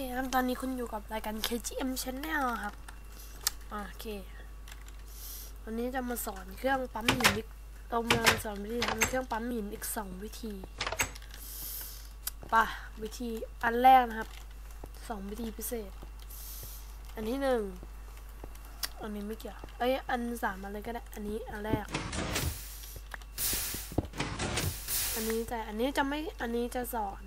ครับตอนนี้คุณอยู่กับรายการ KGM Channel ครับ โอเค วันนี้จะมาสอนเครื่องปั๊มหินอีกเรามาสอนวิธีทำเครื่องปั๊มหินอีกสองวิธีป่ะวิธีอันแรกนะครับสองวิธีพิเศษ อันที่หนึ่งอันนี้ไม่เกี่ยว เอ้ย อันสามอันเลยก็ได้ อันนี้อันแรก อันนี้แต่อันนี้จะไม่ อันนี้จะสอน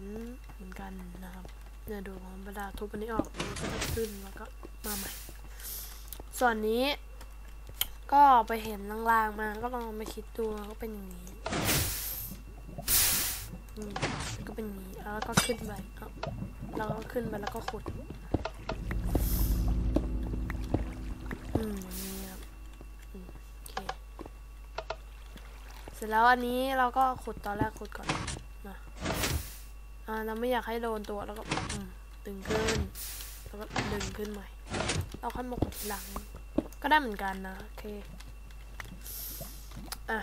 เหมือนกันนะครับ เนี่ยดูของเวลาทุบอันนี้ออกมันก็จะขึ้นแล้วก็มาใหม่ ส่วนนี้ ก็ไปเห็นลางๆมาก็ลองไปคิดดูก็เป็นอย่างนี้ก็เป็นอย่างนี้แล้วก็ขึ้นไปเอาแล้วก็ขึ้นไปแล้วก็ขุดอืมนี้ครับโอเคเสร็จแล้วอันนี้เราก็ขุดตอนแรกขุดก่อน อ่าเราไม่อยากให้โดนตัวแล้วก็อืมดึงขึ้น แล้วก็ดึงขึ้นใหม่ เราค่อยมาขุดทีหลัง ก็ได้เหมือนกันนะโอเคอะ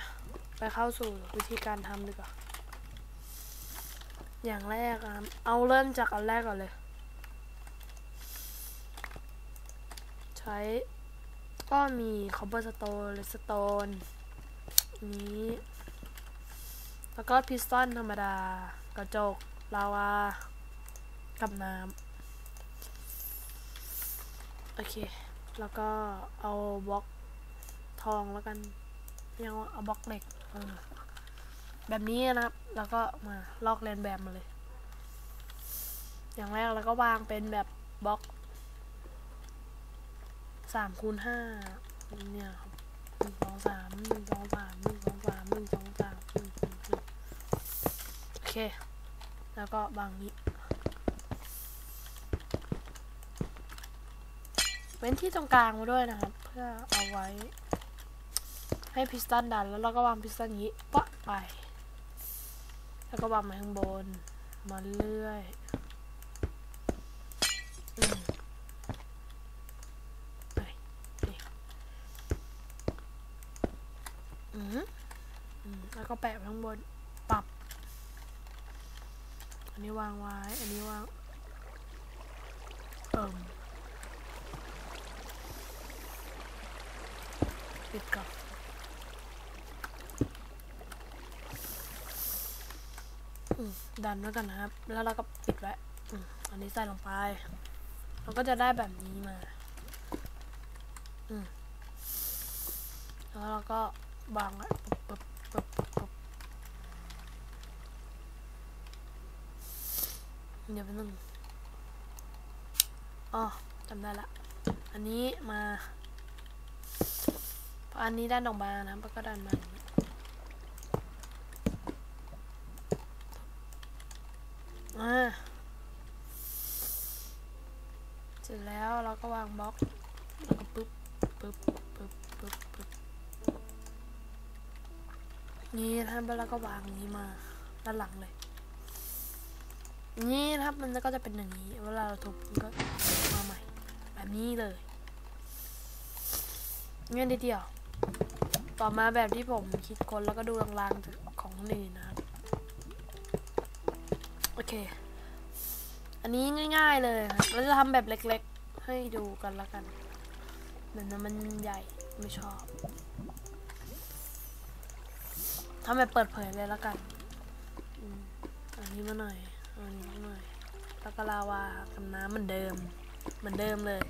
ไปเข้าสู่วิธีการทำดีกว่า อย่างแรกอะเอาเริ่มจากอันแรกก่อนเลย ใช้ก็มีคอ b เ e อร์สโตนเลสโตนนี้ แล้วก็พิสตันธรรมดากระจก ลาวากับน้ำโอเค แล้วก็เอาบล็อกทองแล้วกันยังเอาบล็อกเหล็กแบบนี้นะครับ แล้วก็มาลอกเลียนแบบมาเลย อย่างแรกแล้วก็วางเป็นแบบบล็อกสามคูณห้าเนี่ยครับหนึ่งสองสามหนึ่งสองสามหนึ่งสองสามหนึ่งสองสามหนึ่งหนึ่งหนึ่งโอเค แล้วก็วางนี้เว้นที่ตรงกลางไว้ด้วยนะครับ เพื่อเอาไว้ ให้พิสตันดัน แล้วเราก็วางพิสตันอย่างนี้ปะไป แล้วก็วางมาข้างบน มาเรื่อยอืมไปแล้วก็แปะไว้ข้างบน นนี้วางไว้ อันนี้วาง เอิ่มปิดก่อนดันไว้กันนะครับ แล้วเราก็ปิดไว้อันนี้ใส่ลงไป เราก็จะได้แบบนี้มา อืมแล้วเราก็วางไว้ปึ๊บปึ๊บปึ๊บปึ๊บ เดี๋ยวไปบนึงอ๋อจำได้ละ อันนี้มาพออันนี้ด้านออกมานะแล้วก็ดันมาอ่างนี้อ่าเสร็จแล้วเราก็วางบล็อกแล้วก็ปึ๊บปึ๊บปึ๊บปึ๊บปึ๊บนี่นะครับแล้วก็วางนี้มาด้านหลังเลย นี่นะครับมันก็จะเป็นอย่างนี้ เวลาเราทุบก็มาใหม่ แบบนี้เลยเงี้ยเดียวต่อมาแบบที่ผมคิดคนแล้วก็ดูลางๆของนอื่นะครับโอเค อันนี้ง่าย ๆเลยครับเราจะทำแบบเล็กๆ ให้ดูกันละกันแบบนั้นมันใหญ่ไม่ชอบทำแบบเปิดเผยเลยละกัน อันนี้มาหน่อย นนี้มาหน่อยแล้วก็ลาวากับน้ำเหมือนเดิม เหมือนเดิมเลย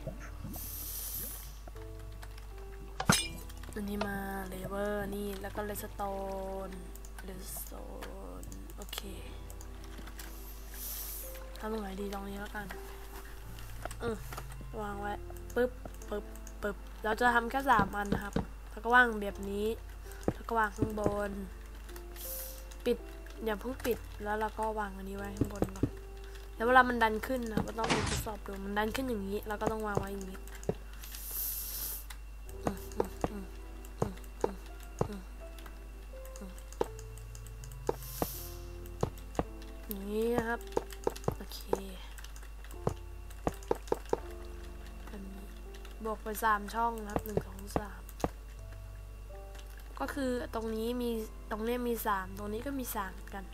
อันนี้มาเลเวอร์นี่แล้วก็เลสโตนเลสโตนโอเคทำตรงไหนดีตรงนี้แล้วกันอืวางไว้ปึ๊บปึ๊บปึ๊บเราจะทำแค่สามอันนะครับ แล้วก็วางแบบนี้ แล้วก็วางข้างบน ปิด อย่าเพิ่งปิดแล้วเราก็วางอันนี้ไว้ข้างบนก่อนแล้วเวลามันดันขึ้นนะก็ต้องไปทดสอบดูมันดันขึ้นอย่างนี้เราก็ต้องวางไว้อย่างนี้อย่างนี้นะครับโอเคบวกไปสามช่องนะครับหนึ่งสองสาม ก็คือตรงนี้มีตรงนี้มีสามตรงนี้ก็มีสามกัน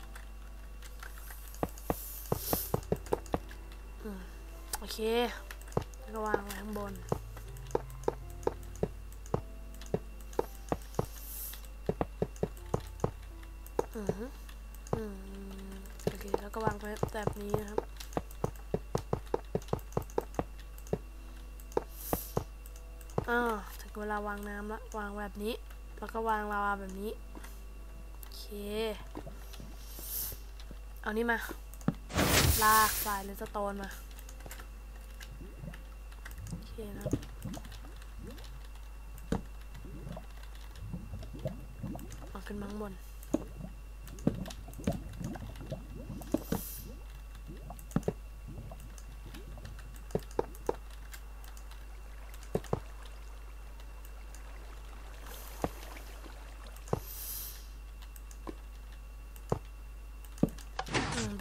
อโอเคก็วางไว้ข้างบน อือหืออืมโอเค แล้วก็วางไว้แบบนี้นะครับอ่าถึงเวลาวางน้ำละวางแบบนี้ แล้วก็วางลาวาแบบนี้ โอเค เอานี่มา ลากสายหรือสโตนมา โอเคนะเอาขึ้นมังบน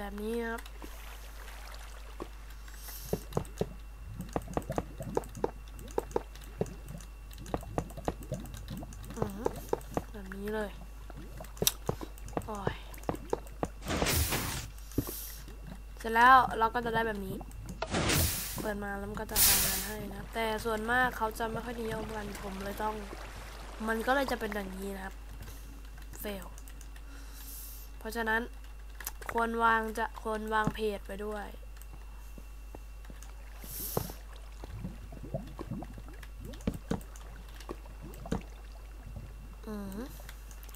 แบบนี้ครับ แบบนี้เลย โอ้ย เสร็จแล้วเราก็จะได้แบบนี้ เปิดมาแล้วมันก็จะทำงานให้นะ แต่ส่วนมากเขาจะไม่ค่อยนิยมกันผมเลยต้อง มันก็เลยจะเป็นอย่างนี้นะครับ เฟล เพราะฉะนั้น ควรวางจะควรวางเพจไปด้วย อืม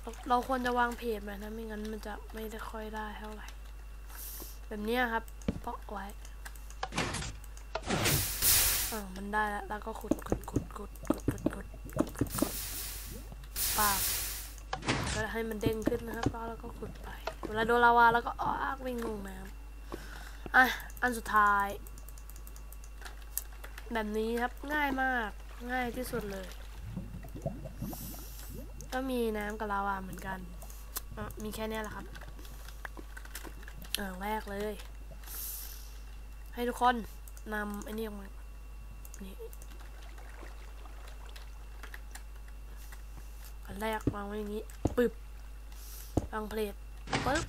เราเราควรจะวางเพจไว้นะไม่งั้นมันจะไม่ได้ค่อยได้เท่าไหร่ แบบนี้ครับเปาะไว้อ่ามันได้แล้ว แล้วก็ขุดขุดขุดขุดขุดขุดขุดขุดขุดขุดปากก็ให้มันเด้งขึ้นนะครับแล้วเราก็ขุดไป เวลาโดนลาวาแล้วก็อ้ากวิ่งลงน้ำอะ อันสุดท้าย แบบนี้ครับง่ายมากง่ายที่สุดเลย ก็มีน้ำกับลาวาเหมือนกัน มีแค่นี้แหละครับอ่างแรกเลย ให้ทุกคนนำไอ้นี่ออกมานี่อันแรกวางไว้อย่างนี้ ปึบวางเพลท ปึ๊บ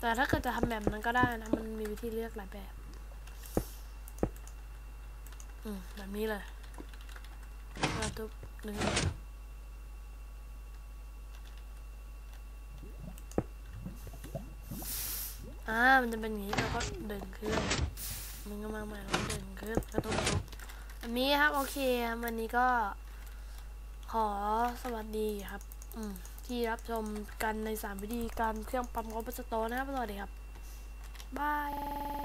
แต่ถ้าเกิดจะทำแบบนั้นก็ได้นะ มันมีวิธีเลือกหลายแบบ อืม แบบนี้เลยมาทุบหนึ่งอ่า มันจะเป็นอย่างนี้แล้วก็เดึงขึ้น มันก็มาใหม่แล้วก็ดึงขึ้นกระตุกทุบ อันนี้ครับโอเควันนี้ก็ ขอสวัสดีครับ อืมที่รับชมกันในสามวิธีการเครื่องปั๊มคอมพิวเตอร์นะครับสวัสดีครับบาย